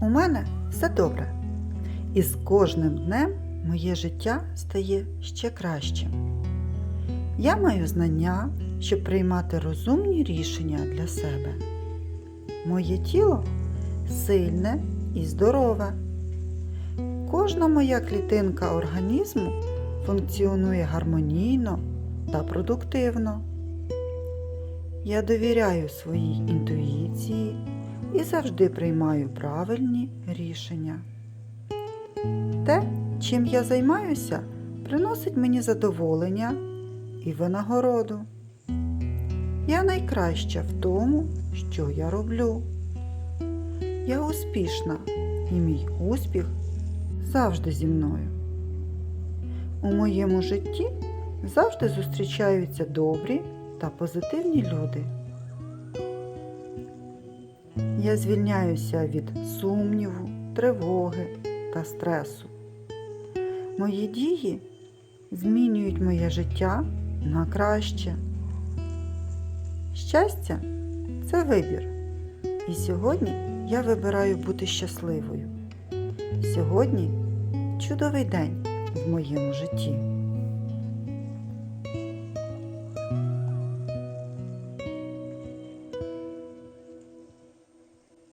У мене все добре. І з кожним днем моє життя стає ще кращим. Я маю знання, щоб приймати розумні рішення для себе. Моє тіло сильне і здорове. Кожна моя клітинка організму функціонує гармонійно та продуктивно. Я довіряю своїй інтуїції і завжди приймаю правильні рішення. Те, чим я займаюся, приносить мені задоволення і винагороду. Я найкраща в тому, що я роблю. Я успішна, і мій успіх завжди зі мною. У моєму житті завжди зустрічаються добрі та позитивні люди. Я звільняюся від сумніву, тривоги та стресу. Мої дії змінюють моє життя на краще. Щастя це вибір. І сьогодні я вибираю бути щасливою. Сьогодні чудовий день в моєму житті.